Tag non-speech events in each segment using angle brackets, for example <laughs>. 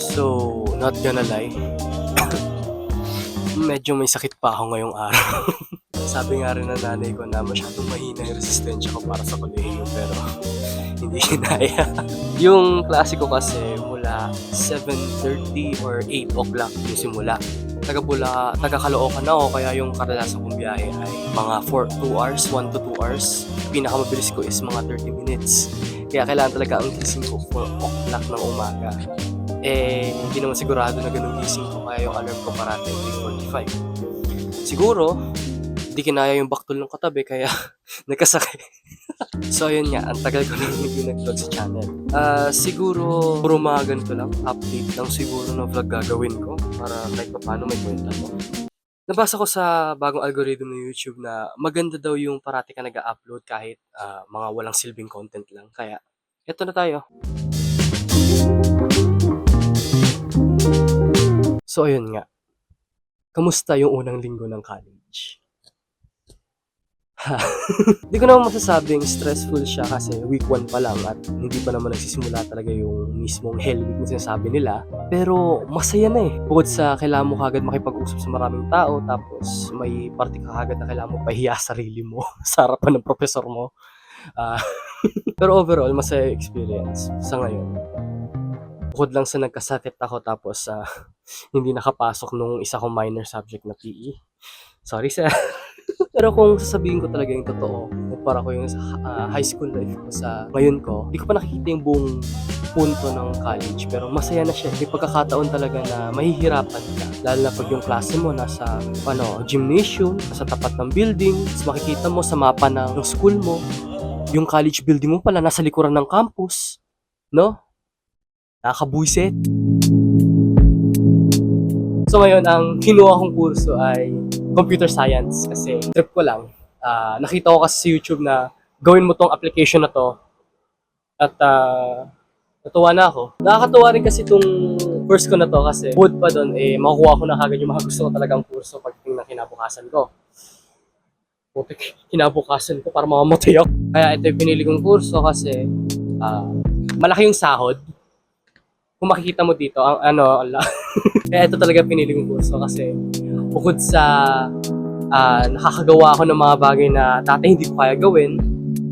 So, not gonna lie, <coughs> medyo may sakit pa ako ngayong araw. <laughs> Sabi nga rin ng nanay ko na masyadong mahina yung resistensya ko para sa kolehiyo pero <laughs> hindi kinaya. <laughs> yung klase ko kasi mula 7.30 or 8 o'clock yung simula. Taga Bula, taga Caloocan ako kaya yung kadalasan kong biyahe ay mga 4, 2 hours, 1 to 2 hours. Pinakamabilis ko is mga 30 minutes. Kaya kailangan talaga ang gising ko 4 o'clock ng umaga. Eh, hindi naman sigurado na ganun gising ko kaya yung alarm ko parati 3.45. Siguro, hindi kinaya yung baktol ng katabi kaya <laughs> nagkasakit. <laughs> so ayun nga, ang tagal ko nang hindi nag-vlog sa channel. Ah, siguro, puro mga ganito lang, update lang siguro ng vlog gagawin ko para kahit pa paano may kwenta to. Nabasa ko sa bagong algorithm ng YouTube na maganda daw yung parati ka nag-upload kahit ah, mga walang silbing content lang. Kaya, eto na tayo. So ayun nga, kamusta yung unang linggo ng college? Ha. <laughs> Hindi ko naman masasabing stressful siya kasi week 1 pa lang at hindi pa naman nagsisimula talaga yung mismong hell week na sinasabi nila. Pero masaya na eh. Bukod sa kailangan mo kagad makipag-usap sa maraming tao tapos may parte ka kagad na kailangan mo pahiya sarili mo <laughs> sa harapan ng professor mo. Ah, <laughs> pero overall, masaya experience sa ngayon. Bukod lang sa nagkasakit ako tapos sa <laughs> hindi nakapasok nung isa kong minor subject na PE. Sorry sir. <laughs> Pero kung sasabihin ko talaga yung totoo, kumpara ko yung ah, high school life ko sa ngayon ko, hindi ko pa nakikita yung buong punto ng college. Pero masaya na siya. May pagkakataon talaga na mahihirapan ka. Lalo na pag yung klase mo nasa ano, gymnasium, nasa tapat ng building, tapos makikita mo sa mapa ng school mo, yung college building mo pala nasa likuran ng campus. No? Nakakabuisit. So ngayon, ang kinuha kong kurso ay computer science kasi trip ko lang. Ah, nakita ko kasi sa YouTube na gawin mo tong application na to at ah, natuwa na ako. Nakakatuwa rin kasi itong course ko na to kasi bukod pa doon, eh, makukuha ko na kagad yung mga gusto ko talagang kurso pagdating ng kinabukasan ko. Putik, kinabukasan ko para mamamatay ako. Kaya ito yung pinili kong kurso kasi ah, malaki yung sahod. Kung makikita mo dito, ang ano, ala. <laughs> Kaya ito talaga pinili kong kurso kasi bukod sa ah, nakakagawa ako ng mga bagay na dati hindi ko kaya gawin,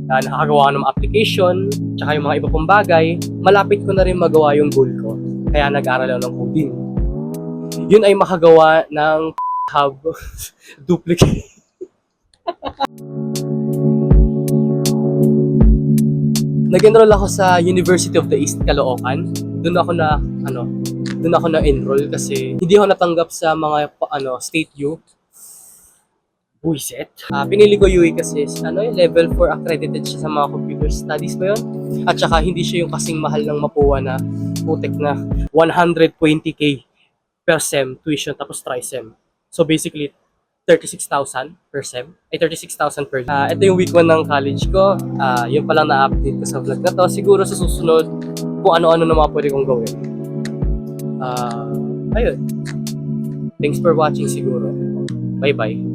ah, nakakagawa ako ng application, tsaka yung mga iba pang bagay, malapit ko na rin magawa yung goal ko. Kaya nag-aral ako ng coding. Yun ay makagawa ng <laughs> hub <laughs> duplicate. Nag-enroll ako sa University of the East Caloocan. Doon ako na ano, doon ako na enroll kasi hindi ako natanggap sa mga ano state U. Buiset. Ah, pinili ko UE kasi ano yung level 4 accredited siya sa mga computer studies ba yun? At saka hindi siya yung kasing mahal ng Mapua na putek na 120k per sem tuition tapos tri-sem. So basically 36,000 per sem. Ay, 36,000 per Ah, ito yung week 1 ng college ko. Ah, yun pa lang na-update ko sa vlog na to. Siguro sa susunod, kung ano-ano na mga pwede kong gawin. Ah, ayun. Thanks for watching siguro. Bye-bye.